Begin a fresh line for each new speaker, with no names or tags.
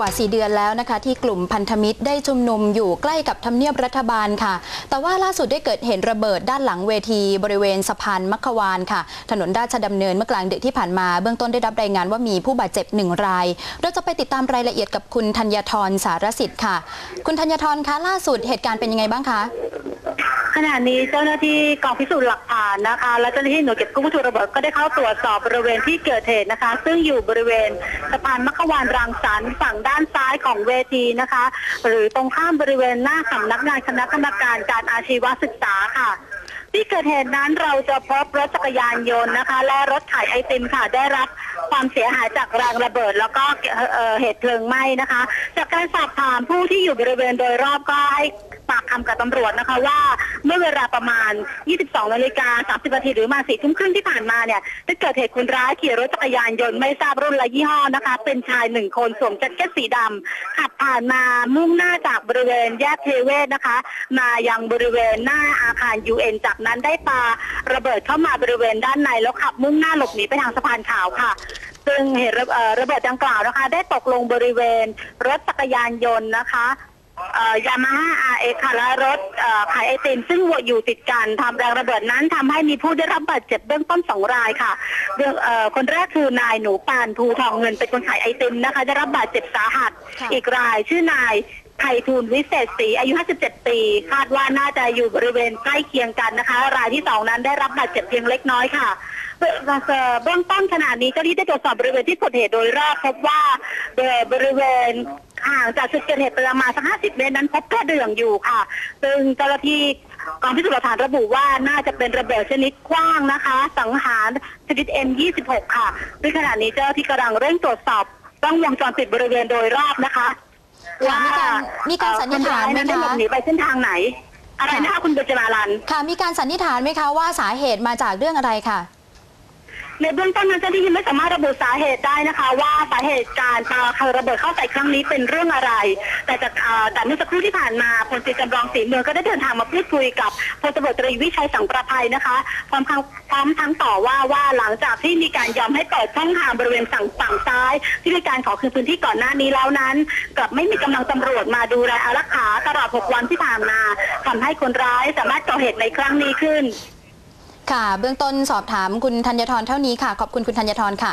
กว่า 4 เดือนแล้วนะคะ ที่กลุ่มพันธมิตรได้ชุมนุมอยู่ใกล้กับทำเนียบรัฐบาลค่ะ แต่ว่าล่าสุดได้เกิดเหตุระเบิดด้านหลังเวทีบริเวณสะพานมัคควานค่ะ ถนนราชดำเนินเมื่อกลางดึกที่ผ่านมา เบื้องต้นได้รับรายงานว่ามีผู้บาดเจ็บหนึ่งราย เราจะไปติดตามรายละเอียดกับคุณธัญทรสารสิทธิ์ค่ะ คุณธัญทรคะล่าสุดเหตุการณ์เป็นยังไงบ้างคะ
ขณะนี้เจ้าหน้าที่กองพิสูจน์หลักฐานนะคะ และเจ้าหน้าที่หน่วยเก็บกู้วัตถุระเบิดก็ได้เข้าตรวจสอบบริเวณที่เกิดเหตุนะคะ ซึ่งอยู่บริเวณสะพานมัคควานรังสรรค์ฝั่งด้านซ้ายของเวทีนะคะ หรือตรงข้ามบริเวณหน้าสำนักงานคณะกรรมการการอาชีวศึกษาค่ะ ที่เกิดเหตุนั้นเราจะพบรถจักรยานยนต์นะคะ และรถขายไอติมค่ะได้รับ ความเสียหายจากแรงระเบิด แล้วก็เอ่อเหตุเพลิงไหม้นะคะ จากการสอบถามผู้ที่อยู่บริเวณโดยรอบก็ให้ปากคำกับตำรวจนะคะว่าเมื่อเวลาประมาณ 22 นาฬิกา 30 นาทีหรือมาสี่ทุ่มครึ่งที่ผ่านมาเนี่ยได้เกิดเหตุคนร้ายขี่รถจักรยานยนต์ไม่ทราบรุ่นและยี่ห้อนะคะ เป็นชายหนึ่งคนสวมแจ็คเก็ตสีดำขับ ผ่านมามุ่งหน้าจากบริเวณแยกเทเวศนะคะ มายังบริเวณหน้าอาคาร UN จากนั้นได้ปาระเบิดเข้ามาบริเวณด้านในแล้วขับมุ่งหน้าหลบหนีไปทางสะพานขาวค่ะซึ่งเหตุระเอ่อระเบิดดังกล่าวนะคะ ได้ตกลงบริเวณรถจักรยานยนต์นะคะ ยามาฮ่าอาเอค่ะและรถเอ่อขายไอติมซึ่งอยู่ติดกันทำแรงระเบิดนั้นทำให้มีผู้ได้รับบาดเจ็บเบื้องต้นสองรายค่ะเบื้องเอ่อคนแรกคือนายหนูปานภูทองเงินเป็นคนขายไอติมนะคะ ได้รับบาดเจ็บสาหัส
ค่ะ
อีกรายชื่อนายไพฑูรย์วิเศษศรีอายุ 57 ปี คาดว่าน่าจะอยู่บริเวณใกล้เคียงกันนะคะ รายที่สองนั้นได้รับบาดเจ็บเพียงเล็กน้อยค่ะเบื้องเอ่อเบื้องต้นขณะนี้เจ้าหน้าที่ได้ตรวจสอบบริเวณที่เกิดเหตุโดยรอบพบว่าเอ่อบริเวณ ห่างจากจุดเกิดเหตุประมาณสัก50เมตรนั้นพบกระเดื่องอยู่ค่ะ ซึ่งเจ้าหน้าที่กองพิสูจน์หลักฐานระบุว่าน่าจะเป็นระเบิดชนิดกว้างนะคะ สังหารชนิด M26 ค่ะซึ่งขณะนี้เจ้าหน้าที่กำลังเร่งตรวจสอบกล้องวงจรปิดบริเวณโดยรอบนะคะ
ค่ะมีการมีการสันนิษฐานไหม
เอ่อคร้ยได้หล
คะ
บหนีไปเส้นทางไหน อะไรนะคะคุณเบญจมาลัน
ค่ะ มีการสันนิษฐานไหมคะว่าสาเหตุมาจากเรื่องอะไรค่ะ
ในเบื้องต้นนั้นเจ้าหน้าที่ไม่สามารถระบุสาเหตุได้นะคะ ว่าสาเหตุการปาระเบิดเข้าใส่ครั้งนี้เป็นเรื่องอะไร แต่จากเอ่อแต่เมื่อสักครู่ที่ผ่านมาพลตรีจำลองศรีเมืองก็ได้เดินทางมาพูดคุยกับพลตำรวจตรีวิชัยสังประภัยนะคะพร้อมทั้งพร้อมทั้งต่อว่าว่าหลังจากที่มีการยอมให้เปิดช่องทางบริเวณฝั่งฝั่งซ้าย ที่มีการขอคืนพื้นที่ก่อนหน้านี้แล้วนั้น กลับไม่มีกำลังตำรวจมาดูแลอารักขาตลอด 6 วันที่ผ่านมาทำให้คนร้ายสามารถก่อเหตุในครั้งนี้ขึ้น
ค่ะ เบื้องต้นสอบถามคุณธัญทรเท่านี้ค่ะ ขอบคุณคุณธัญทรค่ะ